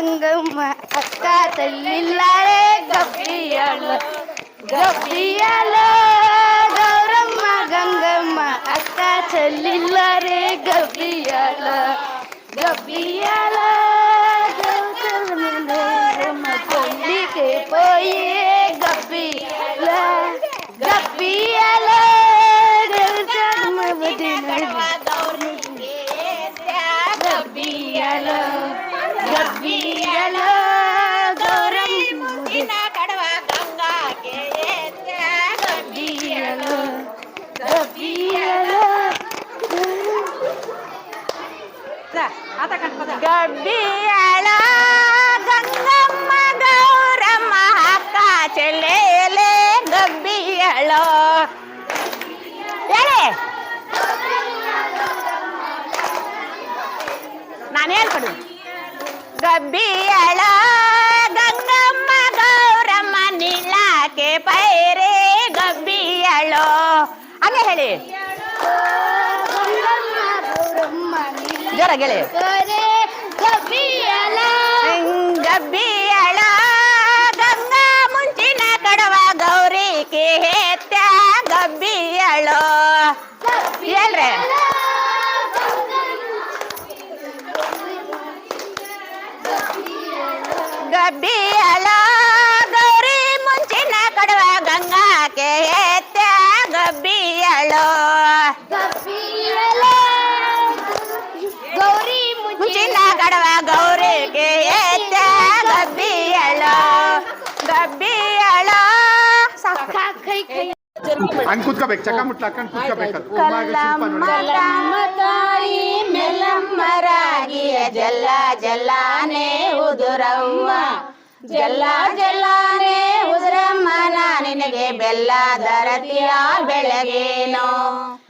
ಗಂಗಮ್ಮ ಅಕ್ಕ ತಲ್ಲಿಲ್ಲಾಳೆ ಗಬ್ಬಿಯಳ ಗಬ್ಬಿಯಳ ಗೌರಮ್ಮ ಗಂಗಮ್ಮ ಅಕ್ಕ ಚೆಲ್ಲಿಲ್ಲಾರೆ ಗಬ್ಬಿಯಳ ಗಬ್ಬಿಯಳ ಗಬ್ಬಿಯಳ ಗಂಗಮ್ಮ ಗೌರಮ್ಮ ಕಾಚಲೇಲೆ ಗಬ್ಬಿಯಳ ಹೇಳಿ. ನಾನು ಹೇಳ್ಕೊಡು. ಗಬ್ಬಿಯಳ ಗಂಗಮ್ಮ ಗೌರಮ್ಮ ನೀಲಾಕೆ ಪೈರೆ ಗಬ್ಬಿಯಳ ಹಂಗೆ ಹೇಳಿ. ಜೋರಾಗಿ ಹೇಳಿ. Gabi, ela... Gabi! ಹಂಗ್ ಕುತ್ಕೋಬೇಕು ಚಕ ಮುಟ್ಲ ಹಾಕೊಂಡು ಕೂತ್ಕೋಬೇಕು ತಾಯಿ ಮೆಲ್ಲಮ್ಮರಾಗಿಯ ಜಲ್ಲ ಜಲ್ಲಾನೆ ಉದುರಮ್ಮ ಜಲ್ಲ ಜಲ್ಲಾನೆ ಉದುರಮ್ಮ ನಾ ನಿನಗೆ ಬೆಲ್ಲ ದರತಿಯ ಬೆಳಗೇನೋ.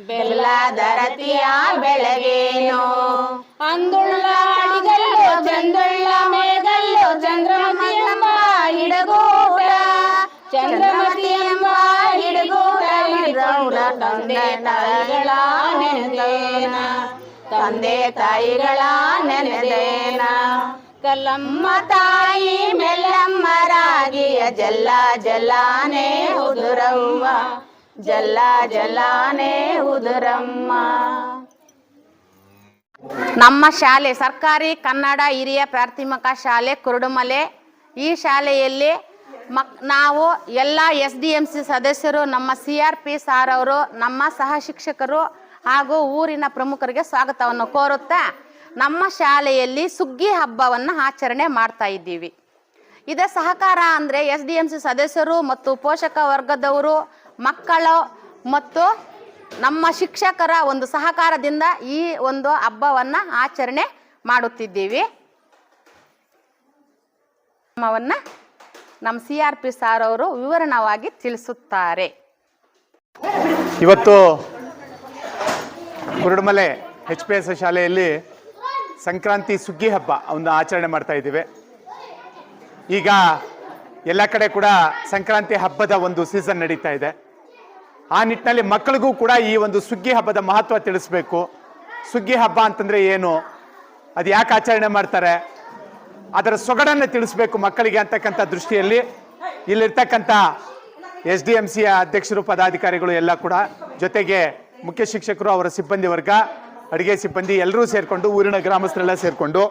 ಬೆಲ್ಲ ದರತಿಯ ಬೆಳಗೇನೋ. ಅಂದುಳ್ಳ ಅಡಿಗಲ್ಲು ಚಂದುಳ್ಳ ಮೇಗಲ್ಲು ಚಂದ್ರಮತಿ ಎಂಬ ಚಂದ್ರಮತಿಯ ಹಿಡಗೂಟ ತಂದೆ ತಾಯಿಗಳ ನೆನೆದೇನ? ತಂದೆ ತಾಯಿಗಳ ನೆನೆದೇನ? ಕಲ್ಲಮ್ಮ ತಾಯಿ ಮೆಲ್ಲಮ್ಮರಾಗಿಯ ಜಲ್ಲ ಜಲಾನೆ ಉದುರಮ್ಮ ಜಲ್ಲ ಜಲಾನೆ ಉದುರಮ್ಮ. ನಮ್ಮ ಶಾಲೆ ಸರ್ಕಾರಿ ಕನ್ನಡ ಹಿರಿಯ ಪ್ರಾಥಮಿಕ ಶಾಲೆ ಕುರುಡುಮಲೆ. ಈ ಶಾಲೆಯಲ್ಲಿ ಮಕ್ ನಾವು ಎಲ್ಲ ಎಸ್ ಡಿ ಎಂ ಸಿ ಸದಸ್ಯರು, ನಮ್ಮ ಸಿ ಆರ್ ಪಿ ಸಾರ್ ಅವರು, ನಮ್ಮ ಸಹ ಶಿಕ್ಷಕರು ಹಾಗೂ ಊರಿನ ಪ್ರಮುಖರಿಗೆ ಸ್ವಾಗತವನ್ನು ಕೋರುತ್ತಾ ನಮ್ಮ ಶಾಲೆಯಲ್ಲಿ ಸುಗ್ಗಿ ಹಬ್ಬವನ್ನು ಆಚರಣೆ ಮಾಡ್ತಾ ಇದ್ದೀವಿ. ಇದೇ ಸಹಕಾರ ಅಂದರೆ ಎಸ್ ಡಿ ಎಂ ಸಿ ಸದಸ್ಯರು ಮತ್ತು ಪೋಷಕ ವರ್ಗದವರು, ಮಕ್ಕಳು ಮತ್ತು ನಮ್ಮ ಶಿಕ್ಷಕರ ಒಂದು ಸಹಕಾರದಿಂದ ಈ ಒಂದು ಹಬ್ಬವನ್ನು ಆಚರಣೆ ಮಾಡುತ್ತಿದ್ದೀವಿ. ನಮ್ಮ ಸಿ ಆರ್ ಪಿ ಸಾರ್ ಅವರು ವಿವರಣವಾಗಿ ತಿಳಿಸುತ್ತಾರೆ. ಇವತ್ತು ಕುರುಡುಮಲೆ ಎಚ್ ಪಿ ಎಸ್ ಶಾಲೆಯಲ್ಲಿ ಸಂಕ್ರಾಂತಿ ಸುಗ್ಗಿ ಹಬ್ಬ ಒಂದು ಆಚರಣೆ ಮಾಡ್ತಾ ಇದ್ದೀವಿ. ಈಗ ಎಲ್ಲ ಕಡೆ ಕೂಡ ಸಂಕ್ರಾಂತಿ ಹಬ್ಬದ ಒಂದು ಸೀಸನ್ ನಡೀತಾ ಇದೆ. ಆ ನಿಟ್ಟಿನಲ್ಲಿ ಮಕ್ಕಳಿಗೂ ಕೂಡ ಈ ಒಂದು ಸುಗ್ಗಿ ಹಬ್ಬದ ಮಹತ್ವ ತಿಳಿಸ್ಬೇಕು. ಸುಗ್ಗಿ ಹಬ್ಬ ಅಂತಂದ್ರೆ ಏನು? ಅದು ಯಾಕೆ ಆಚರಣೆ ಮಾಡ್ತಾರೆ? ಅದರ ಸೊಗಡನ್ನು ತಿಳಿಸ್ಬೇಕು ಮಕ್ಕಳಿಗೆ ಅಂತಕ್ಕಂಥ ದೃಷ್ಟಿಯಲ್ಲಿ. ಇಲ್ಲಿರ್ತಕ್ಕಂಥ ಎಸ್ ಡಿ ಎಂ ಸಿಯ ಅಧ್ಯಕ್ಷರು, ಪದಾಧಿಕಾರಿಗಳು ಎಲ್ಲ ಕೂಡ, ಜೊತೆಗೆ ಮುಖ್ಯ ಶಿಕ್ಷಕರು, ಅವರ ಸಿಬ್ಬಂದಿ ವರ್ಗ, ಅಡುಗೆ ಸಿಬ್ಬಂದಿ ಎಲ್ಲರೂ ಸೇರಿಕೊಂಡು, ಊರಿನ ಗ್ರಾಮಸ್ಥರೆಲ್ಲ ಸೇರಿಕೊಂಡು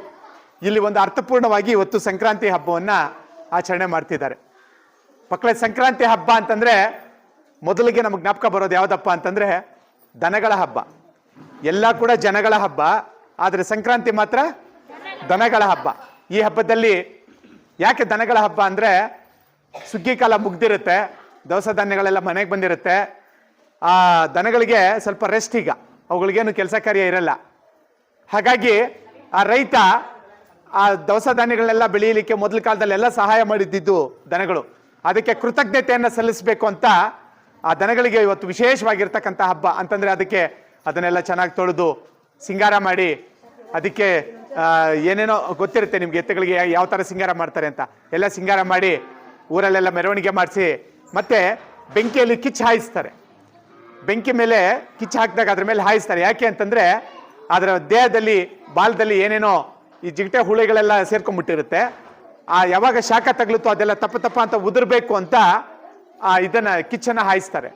ಇಲ್ಲಿ ಒಂದು ಅರ್ಥಪೂರ್ಣವಾಗಿ ಇವತ್ತು ಸಂಕ್ರಾಂತಿ ಹಬ್ಬವನ್ನು ಆಚರಣೆ ಮಾಡ್ತಿದ್ದಾರೆ. ಮಕ್ಕಳ, ಸಂಕ್ರಾಂತಿ ಹಬ್ಬ ಅಂತಂದರೆ ಮೊದಲಿಗೆ ನಮಗೆ ಜ್ಞಾಪಕ ಬರೋದು ಯಾವುದಪ್ಪ ಅಂತಂದರೆ ದನಗಳ ಹಬ್ಬ. ಎಲ್ಲ ಕೂಡ ಜನಗಳ ಹಬ್ಬ, ಆದರೆ ಸಂಕ್ರಾಂತಿ ಮಾತ್ರ ದನಗಳ ಹಬ್ಬ. ಈ ಹಬ್ಬದಲ್ಲಿ ಯಾಕೆ ದನಗಳ ಹಬ್ಬ ಅಂದ್ರೆ ಸುಗ್ಗಿ ಕಾಲ ಮುಗ್ದಿರುತ್ತೆ, ದವಸ ಧಾನ್ಯಗಳೆಲ್ಲ ಮನೆಗೆ ಬಂದಿರುತ್ತೆ. ಆ ದನಗಳಿಗೆ ಸ್ವಲ್ಪ ರೆಸ್ಟ್ ಈಗ, ಅವುಗಳಿಗೇನು ಕೆಲಸ ಕಾರ್ಯ ಇರಲ್ಲ. ಹಾಗಾಗಿ ಆ ರೈತ ಆ ದವಸ ಧಾನ್ಯಗಳನ್ನೆಲ್ಲ ಬೆಳೆಯಲಿಕ್ಕೆ ಮೊದಲ ಕಾಲದಲ್ಲೆಲ್ಲ ಸಹಾಯ ಮಾಡಿದ್ದಿದ್ದು ದನಗಳು. ಅದಕ್ಕೆ ಕೃತಜ್ಞತೆಯನ್ನು ಸಲ್ಲಿಸಬೇಕು ಅಂತ ಆ ದನಗಳಿಗೆ ಇವತ್ತು ವಿಶೇಷವಾಗಿರ್ತಕ್ಕಂಥ ಹಬ್ಬ ಅಂತಂದ್ರೆ ಅದಕ್ಕೆ ಅದನ್ನೆಲ್ಲ ಚೆನ್ನಾಗಿ ತೊಳೆದು ಸಿಂಗಾರ ಮಾಡಿ ಅದಕ್ಕೆ ಏನೇನೋ ಗೊತ್ತಿರುತ್ತೆ ನಿಮ್ಗೆ ಎತ್ತುಗಳಿಗೆ ಯಾವ ಥರ ಸಿಂಗಾರ ಮಾಡ್ತಾರೆ ಅಂತ. ಎಲ್ಲ ಸಿಂಗಾರ ಮಾಡಿ ಊರಲ್ಲೆಲ್ಲ ಮೆರವಣಿಗೆ ಮಾಡಿಸಿ, ಮತ್ತೆ ಬೆಂಕಿಯಲ್ಲಿ ಕಿಚ್ಚು ಹಾಯಿಸ್ತಾರೆ. ಬೆಂಕಿ ಮೇಲೆ ಕಿಚ್ಚು ಹಾಕಿದಾಗ ಅದ್ರ ಮೇಲೆ ಹಾಯಿಸ್ತಾರೆ. ಯಾಕೆ ಅಂತಂದ್ರೆ ಅದರ ದೇಹದಲ್ಲಿ, ಬಾಲದಲ್ಲಿ ಏನೇನೋ ಈ ಜಿಗಟೆ ಹುಳಿಗಳೆಲ್ಲ ಸೇರ್ಕೊಂಡ್ಬಿಟ್ಟಿರುತ್ತೆ ಆ, ಯಾವಾಗ ಶಾಖ ತಗಲುತ್ತೋ ಅದೆಲ್ಲ ತಪ್ಪ ತಪ್ಪ ಅಂತ ಉದುರಬೇಕು ಅಂತ, ಆ, ಇದನ್ನ ಕಿಚ್ಚನ್ನು ಹಾಯಿಸ್ತಾರೆ.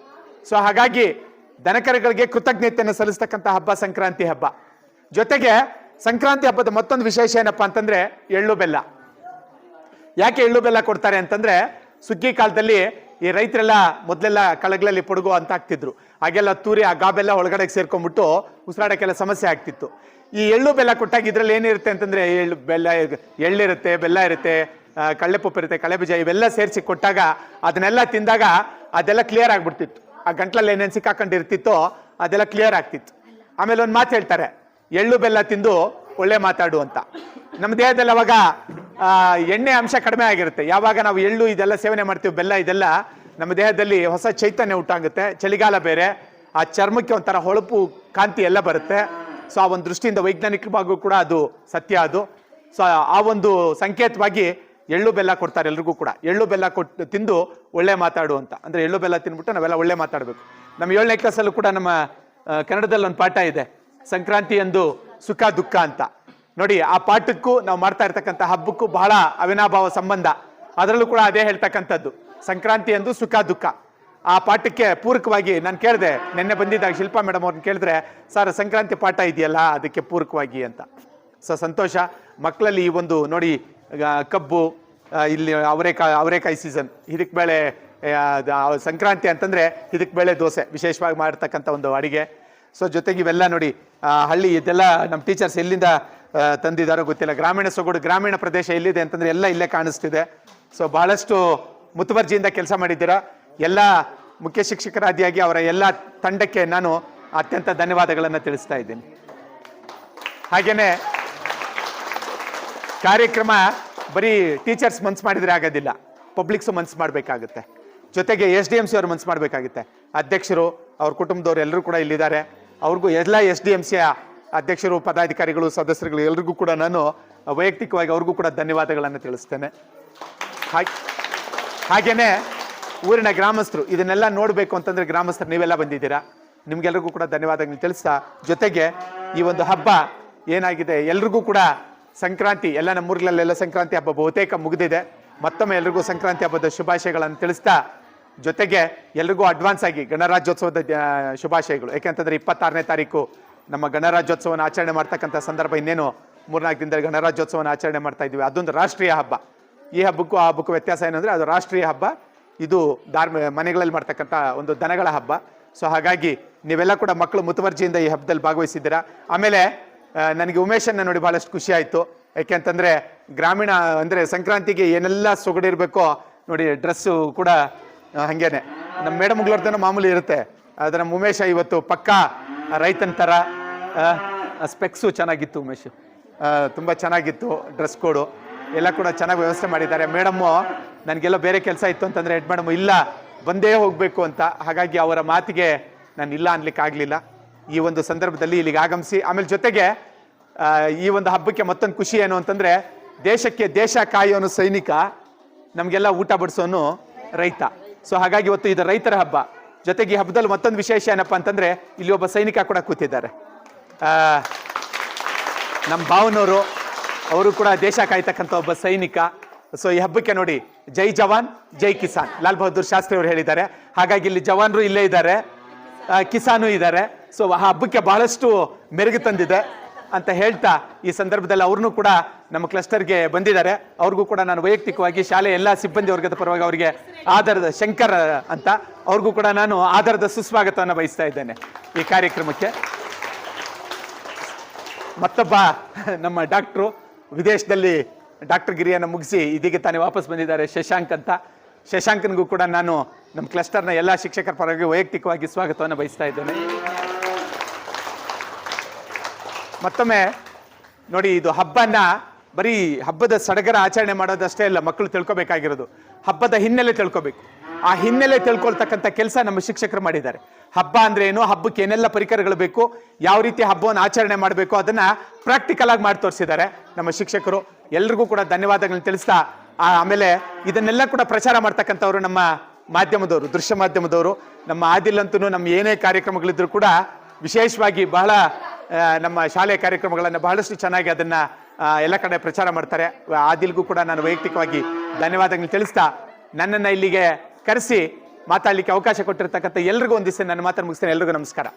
ಸೊ, ಹಾಗಾಗಿ ದನಕರಗಳಿಗೆ ಕೃತಜ್ಞತೆಯನ್ನು ಸಲ್ಲಿಸ್ತಕ್ಕಂಥ ಹಬ್ಬ ಸಂಕ್ರಾಂತಿ ಹಬ್ಬ. ಜೊತೆಗೆ ಸಂಕ್ರಾಂತಿ ಹಬ್ಬದ ಮತ್ತೊಂದು ವಿಶೇಷ ಏನಪ್ಪ ಅಂತಂದ್ರೆ ಎಳ್ಳು ಬೆಲ್ಲ. ಯಾಕೆ ಎಳ್ಳು ಬೆಲ್ಲ ಕೊಡ್ತಾರೆ ಅಂತಂದ್ರೆ ಸುಗ್ಗಿ ಕಾಲದಲ್ಲಿ ಈ ರೈತರೆಲ್ಲ ಮೊದಲೆಲ್ಲ ಕಳಗಳಲ್ಲಿ ಪೊಡಗು ಅಂತ ಆಗ್ತಿದ್ರು ಹಾಗೆಲ್ಲ ತೂರಿ ಆ ಗಾಬೆಲ್ಲ ಒಳಗಡೆ ಸೇರ್ಕೊಂಡ್ಬಿಟ್ಟು ಉಸಿರಾಡೋಕ್ಕೆಲ್ಲ ಸಮಸ್ಯೆ ಆಗ್ತಿತ್ತು. ಈ ಎಳ್ಳು ಬೆಲ್ಲ ಕೊಟ್ಟಾಗ ಇದ್ರಲ್ಲಿ ಏನಿರುತ್ತೆ ಅಂತಂದ್ರೆ ಎಳ್ಳು ಬೆಲ್ಲ ಎಳ್ಳಿರುತ್ತೆ, ಬೆಲ್ಲ ಇರುತ್ತೆ ಕಳ್ಳೆಪಪ್ಪು ಇರುತ್ತೆ ಕಳೆಬೀಜ ಇವೆಲ್ಲ ಸೇರಿಸಿ ಕೊಟ್ಟಾಗ ಅದನ್ನೆಲ್ಲ ತಿಂದಾಗ ಅದೆಲ್ಲ ಕ್ಲಿಯರ್ ಆಗ್ಬಿಡ್ತಿತ್ತು. ಆ ಗಂಟ್ಲಲ್ಲಿ ಏನೇನು ಸಿಕ್ಕಾಕೊಂಡಿರ್ತಿತ್ತೋ ಅದೆಲ್ಲ ಕ್ಲಿಯರ್ ಆಗ್ತಿತ್ತು. ಆಮೇಲೆ ಒಂದು ಮಾತು ಹೇಳ್ತಾರೆ ಎಳ್ಳು ಬೆಲ್ಲ ತಿಂದು ಒಳ್ಳೆ ಮಾತಾಡು ಅಂತ. ನಮ್ಮ ದೇಹದಲ್ಲಿ ಅವಾಗ ಎಣ್ಣೆ ಅಂಶ ಕಡಿಮೆ ಆಗಿರುತ್ತೆ. ಯಾವಾಗ ನಾವು ಎಳ್ಳು ಇದೆಲ್ಲ ಸೇವನೆ ಮಾಡ್ತೀವಿ, ಬೆಲ್ಲ ಇದೆಲ್ಲ, ನಮ್ಮ ದೇಹದಲ್ಲಿ ಹೊಸ ಚೈತನ್ಯ ಉಂಟಾಗುತ್ತೆ ಚಳಿಗಾಲ ಬೇರೆ, ಆ ಚರ್ಮಕ್ಕೆ ಒಂಥರ ಹೊಳಪು ಕಾಂತಿ ಎಲ್ಲ ಬರುತ್ತೆ. ಸೊ ಆ ಒಂದು ದೃಷ್ಟಿಯಿಂದ ವೈಜ್ಞಾನಿಕವಾಗೂ ಕೂಡ ಅದು ಸತ್ಯ ಅದು. ಸೊ ಆ ಒಂದು ಸಂಕೇತವಾಗಿ ಎಳ್ಳು ಬೆಲ್ಲ ಕೊಡ್ತಾರೆ ಎಲ್ರಿಗೂ ಕೂಡ. ಎಳ್ಳು ಬೆಲ್ಲ ಕೊಟ್ಟು ತಿಂದು ಒಳ್ಳೆ ಮಾತಾಡು ಅಂತ. ಅಂದರೆ ಎಳ್ಳು ಬೆಲ್ಲ ತಿಂದ್ಬಿಟ್ಟು ನಾವೆಲ್ಲ ಒಳ್ಳೆ ಮಾತಾಡಬೇಕು. ನಮ್ಮ ಏಳನೇ ಕ್ಲಾಸಲ್ಲೂ ಕೂಡ ನಮ್ಮ ಕನ್ನಡದಲ್ಲಿ ಒಂದು ಪಾಠ ಇದೆ. ಸಂಕ್ರಾಂತಿ ಎಂದು ಸುಖ ದುಃಖ ಅಂತ. ನೋಡಿ, ಆ ಪಾಠಕ್ಕೂ ನಾವು ಮಾಡ್ತಾ ಇರ್ತಕ್ಕಂಥ ಹಬ್ಬಕ್ಕೂ ಬಹಳ ಅವಿನಾಭಾವ ಸಂಬಂಧ. ಅದರಲ್ಲೂ ಕೂಡ ಅದೇ ಹೇಳ್ತಕ್ಕಂಥದ್ದು. ಸಂಕ್ರಾಂತಿ ಎಂದು ಸುಖ ದುಃಖ. ಆ ಪಾಠಕ್ಕೆ ಪೂರಕವಾಗಿ ನಾನು ಕೇಳಿದೆ, ನಿನ್ನೆ ಬಂದಿದ್ದಾಗ ಶಿಲ್ಪಾ ಮೇಡಮ್ ಅವ್ರನ್ನ ಕೇಳಿದ್ರೆ, ಸರ್, ಸಂಕ್ರಾಂತಿ ಪಾಠ ಇದೆಯಲ್ಲ, ಅದಕ್ಕೆ ಪೂರಕವಾಗಿ ಅಂತ. ಸೊ, ಸಂತೋಷ. ಮಕ್ಕಳಲ್ಲಿ ಈ ಒಂದು ನೋಡಿ ಕಬ್ಬು ಇಲ್ಲಿ ಅವರೆಕಾಯಿ ಅವರೆಕಾಯಿ ಸೀಸನ್ ಇದಕ್ಕೆ ಬೇಳೆ ಸಂಕ್ರಾಂತಿ ಅಂತಂದ್ರೆ ಇದಕ್ಕೆ ಬೇಳೆ ದೋಸೆ, ವಿಶೇಷವಾಗಿ ಮಾಡಿರ್ತಕ್ಕಂಥ ಒಂದು ಅಡಿಗೆ. ಸೊ ಜೊತೆಗೆ ಇವೆಲ್ಲ ನೋಡಿ ಹಳ್ಳಿ ಇದೆಲ್ಲ ನಮ್ಮ ಟೀಚರ್ಸ್ ಎಲ್ಲಿಂದ ತಂದಿದ್ದಾರೋ ಗೊತ್ತಿಲ್ಲ. ಗ್ರಾಮೀಣ ಸೊಗಡು, ಗ್ರಾಮೀಣ ಪ್ರದೇಶ ಎಲ್ಲಿದೆ ಅಂತಂದ್ರೆ ಎಲ್ಲ ಇಲ್ಲೇ ಕಾಣಿಸ್ತಿದೆ. ಸೊ ಬಹಳಷ್ಟು ಮುತುವರ್ಜಿಯಿಂದ ಕೆಲಸ ಮಾಡಿದ್ದೀರಾ. ಎಲ್ಲ ಮುಖ್ಯ ಶಿಕ್ಷಕರಾದಿಯಾಗಿ ಅವರ ಎಲ್ಲ ತಂಡಕ್ಕೆ ನಾನು ಅತ್ಯಂತ ಧನ್ಯವಾದಗಳನ್ನು ತಿಳಿಸ್ತಾ ಇದ್ದೀನಿ. ಹಾಗೇನೆ, ಕಾರ್ಯಕ್ರಮ ಬರೀ ಟೀಚರ್ಸ್ ಮನ್ಸು ಮಾಡಿದರೆ ಆಗೋದಿಲ್ಲ. ಪಬ್ಲಿಕ್ಸು ಮನ್ಸು ಮಾಡಬೇಕಾಗುತ್ತೆ. ಜೊತೆಗೆ ಎಸ್ ಡಿ ಎಂ ಸಿ ಅವ್ರು ಮನ್ಸು ಮಾಡಬೇಕಾಗುತ್ತೆ. ಅಧ್ಯಕ್ಷರು, ಅವ್ರ ಕುಟುಂಬದವ್ರು ಎಲ್ಲರೂ ಕೂಡ ಇಲ್ಲಿದ್ದಾರೆ. ಅವ್ರಿಗೂ ಎಲ್ಲ ಎಸ್ ಡಿ ಎಂ ಸಿ ಅಧ್ಯಕ್ಷರು, ಪದಾಧಿಕಾರಿಗಳು, ಸದಸ್ಯರುಗಳು, ಎಲ್ರಿಗೂ ಕೂಡ ನಾನು ವೈಯಕ್ತಿಕವಾಗಿ ಅವ್ರಿಗೂ ಕೂಡ ಧನ್ಯವಾದಗಳನ್ನು ತಿಳಿಸ್ತೇನೆ. ಹಾಗೆ, ಹಾಗೇನೆ ಊರಿನ ಗ್ರಾಮಸ್ಥರು, ಇದನ್ನೆಲ್ಲ ನೋಡಬೇಕು ಅಂತಂದ್ರೆ ಗ್ರಾಮಸ್ಥರು ನೀವೆಲ್ಲ ಬಂದಿದ್ದೀರಾ? ನಿಮ್ಗೆಲ್ರಿಗೂ ಕೂಡ ಧನ್ಯವಾದಗಳು ತಿಳಿಸ್ತಾ, ಜೊತೆಗೆ ಈ ಒಂದು ಹಬ್ಬ ಏನಾಗಿದೆ, ಎಲ್ರಿಗೂ ಕೂಡ ಸಂಕ್ರಾಂತಿ, ಎಲ್ಲ ನಮ್ಮೂರ್ಗಳಲ್ಲೆಲ್ಲ ಸಂಕ್ರಾಂತಿ ಹಬ್ಬ ಬಹುತೇಕ ಮುಗಿದಿದೆ. ಮತ್ತೊಮ್ಮೆ ಎಲ್ರಿಗೂ ಸಂಕ್ರಾಂತಿ ಹಬ್ಬದ ಶುಭಾಶಯಗಳನ್ನು ತಿಳಿಸ್ತಾ ಜೊತೆಗೆ ಎಲ್ರಿಗೂ ಅಡ್ವಾನ್ಸ್ ಆಗಿ ಗಣರಾಜ್ಯೋತ್ಸವದ ಶುಭಾಶಯಗಳು. ಯಾಕೆಂತಂದ್ರೆ ಇಪ್ಪತ್ತಾರನೇ ತಾರೀಕು ನಮ್ಮ ಗಣರಾಜ್ಯೋತ್ಸವನ ಆಚರಣೆ ಮಾಡ್ತಕ್ಕಂಥ ಸಂದರ್ಭ ಇನ್ನೇನು ಮೂರ್ನಾಲ್ಕು ದಿನದಲ್ಲಿ ಗಣರಾಜ್ಯೋತ್ಸವನ ಆಚರಣೆ ಮಾಡ್ತಾ ಇದ್ದೀವಿ. ಅದೊಂದು ರಾಷ್ಟ್ರೀಯ ಹಬ್ಬ. ಈ ಹಬ್ಬಕ್ಕೂ, ಆ ಹಬ್ಬಕ್ಕೂ ವ್ಯತ್ಯಾಸ ಏನಂದ್ರೆ ಅದು ರಾಷ್ಟ್ರೀಯ ಹಬ್ಬ. ಇದು ಧಾರ್ಮ, ಮನೆಗಳಲ್ಲಿ ಮಾಡ್ತಕ್ಕಂಥ ಒಂದು ದನಗಳ ಹಬ್ಬ. ಸೊ ಹಾಗಾಗಿ ನೀವೆಲ್ಲ ಕೂಡ ಮಕ್ಕಳು ಮುತುವರ್ಜಿಯಿಂದ ಈ ಹಬ್ಬದಲ್ಲಿ ಭಾಗವಹಿಸಿದ್ದೀರಾ? ಆಮೇಲೆ ನನಗೆ ಉಮೇಶನ್ನ ನೋಡಿ ಬಹಳಷ್ಟು ಖುಷಿ ಆಯಿತು. ಯಾಕೆಂತಂದ್ರೆ ಗ್ರಾಮೀಣ, ಅಂದರೆ ಸಂಕ್ರಾಂತಿಗೆ ಏನೆಲ್ಲ ಸೊಗಡಿರಬೇಕೋ, ನೋಡಿ ಡ್ರೆಸ್ಸು ಕೂಡ ಹಂಗೇನೆ. ನಮ್ಮ ಮೇಡಮ್ಗಳವ್ರದ್ದೇನೋ ಮಾಮೂಲಿ ಇರುತ್ತೆ. ಆದರೆ ನಮ್ಮ ಉಮೇಶ ಇವತ್ತು ಪಕ್ಕಾ ರೈತನ ಥರ ಸ್ಪೆಕ್ಸು ಚೆನ್ನಾಗಿತ್ತು ಉಮೇಶ್. ತುಂಬ ಚೆನ್ನಾಗಿತ್ತು ಡ್ರೆಸ್ ಕೋಡು. ಎಲ್ಲ ಕೂಡ ಚೆನ್ನಾಗಿ ವ್ಯವಸ್ಥೆ ಮಾಡಿದ್ದಾರೆ. ಮೇಡಮ್ಮು, ನನಗೆಲ್ಲ ಬೇರೆ ಕೆಲಸ ಇತ್ತು ಅಂತಂದ್ರೆ ಹೆಡ್ ಮೇಡಮ್ ಇಲ್ಲ, ಬಂದೇ ಹೋಗಬೇಕು ಅಂತ. ಹಾಗಾಗಿ ಅವರ ಮಾತಿಗೆ ನಾನು ಇಲ್ಲ ಆಗಲಿಲ್ಲ. ಈ ಒಂದು ಸಂದರ್ಭದಲ್ಲಿ ಇಲ್ಲಿಗೆ ಆಗಮಿಸಿ, ಆಮೇಲೆ ಜೊತೆಗೆ ಈ ಒಂದು ಹಬ್ಬಕ್ಕೆ ಮತ್ತೊಂದು ಖುಷಿ ಏನು ಅಂತಂದ್ರೆ, ದೇಶಕ್ಕೆ ದೇಶ ಕಾಯೋನು ಸೈನಿಕ, ನಮಗೆಲ್ಲ ಊಟ ಬಡಿಸೋನು ರೈತ. ಸೊ ಹಾಗಾಗಿ ಇವತ್ತು ಇದು ರೈತರ ಹಬ್ಬ. ಜೊತೆಗೆ ಈ ಹಬ್ಬದಲ್ಲಿ ಮತ್ತೊಂದು ವಿಶೇಷ ಏನಪ್ಪ ಅಂತಂದ್ರೆ, ಇಲ್ಲಿ ಒಬ್ಬ ಸೈನಿಕ ಕೂಡ ಕೂತಿದ್ದಾರೆ. ನಮ್ಮ ಭಾವನವರು ಅವರು ಕೂಡ ದೇಶ ಕಾಯ್ತಕ್ಕಂಥ ಒಬ್ಬ ಸೈನಿಕ. ಸೊ ಈ ಹಬ್ಬಕ್ಕೆ ನೋಡಿ, ಜೈ ಜವಾನ್, ಜೈ ಕಿಸಾನ್. ಲಾಲ್ ಬಹದ್ದೂರ್ ಶಾಸ್ತ್ರಿ ಅವರು ಹೇಳಿದ್ದಾರೆ. ಹಾಗಾಗಿ ಇಲ್ಲಿ ಜವಾನರು ಇಲ್ಲೇ ಇದ್ದಾರೆ. ಕಿಸಾನು ಇದ್ದಾರೆ. ಸೊ ಆ ಹಬ್ಬಕ್ಕೆ ಬಹಳಷ್ಟು ಮೆರುಗು ತಂದಿದೆ. ಅಂತ ಹೇಳ್ತಾ ಈ ಸಂದರ್ಭದಲ್ಲಿ ಅವ್ರನ್ನೂ ಕೂಡ ನಮ್ಮ ಕ್ಲಸ್ಟರ್ಗೆ ಬಂದಿದ್ದಾರೆ. ಅವ್ರಿಗೂ ಕೂಡ ನಾನು ವೈಯಕ್ತಿಕವಾಗಿ ಶಾಲೆ ಎಲ್ಲ ಸಿಬ್ಬಂದಿ ವರ್ಗದ ಪರವಾಗಿ ಅವರಿಗೆ ಆಧಾರದ ಶಂಕರ್ ಅಂತ ಅವ್ರಿಗೂ ಕೂಡ ನಾನು ಆಧಾರದ ಸುಸ್ವಾಗತವನ್ನು ಬಯಸ್ತಾ ಇದ್ದೇನೆ ಈ ಕಾರ್ಯಕ್ರಮಕ್ಕೆ. ಮತ್ತೊಬ್ಬ ನಮ್ಮ ಡಾಕ್ಟ್ರು ವಿದೇಶದಲ್ಲಿ ಡಾಕ್ಟರ್ ಗಿರಿಯನ್ನು ಮುಗಿಸಿ ಇದೀಗ ತಾನೇ ವಾಪಸ್ ಬಂದಿದ್ದಾರೆ ಶಶಾಂಕ್ ಅಂತ. ಶಶಾಂಕನಿಗೂ ಕೂಡ ನಾನು ನಮ್ಮ ಕ್ಲಸ್ಟರ್ನ ಎಲ್ಲ ಶಿಕ್ಷಕರ ಪರವಾಗಿ ವೈಯಕ್ತಿಕವಾಗಿ ಸ್ವಾಗತವನ್ನು ಬಯಸ್ತಾ ಇದ್ದೇನೆ. ಮತ್ತೊಮ್ಮೆ ನೋಡಿ, ಇದು ಹಬ್ಬನ ಬರೀ ಹಬ್ಬದ ಸಡಗರ ಆಚರಣೆ ಮಾಡೋದಷ್ಟೇ ಅಲ್ಲ, ಮಕ್ಕಳು ತಿಳ್ಕೊಬೇಕಾಗಿರೋದು. ಹಬ್ಬದ ಹಿನ್ನೆಲೆ ತಿಳ್ಕೊಬೇಕು. ಆ ಹಿನ್ನೆಲೆ ತಿಳ್ಕೊಳ್ತಕ್ಕಂಥ ಕೆಲಸ ನಮ್ಮ ಶಿಕ್ಷಕರು ಮಾಡಿದ್ದಾರೆ. ಹಬ್ಬ ಅಂದ್ರೆ ಏನು? ಹಬ್ಬಕ್ಕೆ ಏನೆಲ್ಲ ಪರಿಕರಗಳು ಬೇಕು? ಯಾವ ರೀತಿ ಹಬ್ಬವನ್ನು ಆಚರಣೆ ಮಾಡಬೇಕು? ಅದನ್ನ ಪ್ರಾಕ್ಟಿಕಲ್ ಆಗಿ ಮಾಡಿ ತೋರಿಸಿದ್ದಾರೆ ನಮ್ಮ ಶಿಕ್ಷಕರು. ಎಲ್ರಿಗೂ ಕೂಡ ಧನ್ಯವಾದಗಳನ್ನ ತಿಳಿಸ್ತಾ ಆಮೇಲೆ ಇದನ್ನೆಲ್ಲ ಕೂಡ ಪ್ರಚಾರ ಮಾಡ್ತಕ್ಕಂಥವ್ರು ನಮ್ಮ ಮಾಧ್ಯಮದವರು, ದೃಶ್ಯ ಮಾಧ್ಯಮದವರು. ನಮ್ಮ ಆದಿಲ್ ಅಂತೂ ನಮ್ಮ ಏನೇ ಕಾರ್ಯಕ್ರಮಗಳಿದ್ರು ಕೂಡ ವಿಶೇಷವಾಗಿ ಬಹಳ ನಮ್ಮ ಶಾಲೆಯ ಕಾರ್ಯಕ್ರಮಗಳನ್ನು ಬಹಳಷ್ಟು ಚೆನ್ನಾಗಿ ಅದನ್ನ ಎಲ್ಲ ಕಡೆ ಪ್ರಚಾರ ಮಾಡ್ತಾರೆ. ಆದಿಲ್ಗೂ ಕೂಡ ನಾನು ವೈಯಕ್ತಿಕವಾಗಿ ಧನ್ಯವಾದಗಳು ತಿಳಿಸ್ತಾ, ನನ್ನನ್ನು ಇಲ್ಲಿಗೆ ಕರೆಸಿ ಮಾತಾಡಲಿಕ್ಕೆ ಅವಕಾಶ ಕೊಟ್ಟಿರ್ತಕ್ಕಂಥ ಎಲ್ರಿಗೂ ಒಂದಿವ್ಸ ನನ್ನ ಮಾತನ್ನು ಮುಗಿಸ್ತೇನೆ. ಎಲ್ರಿಗೂ ನಮಸ್ಕಾರ.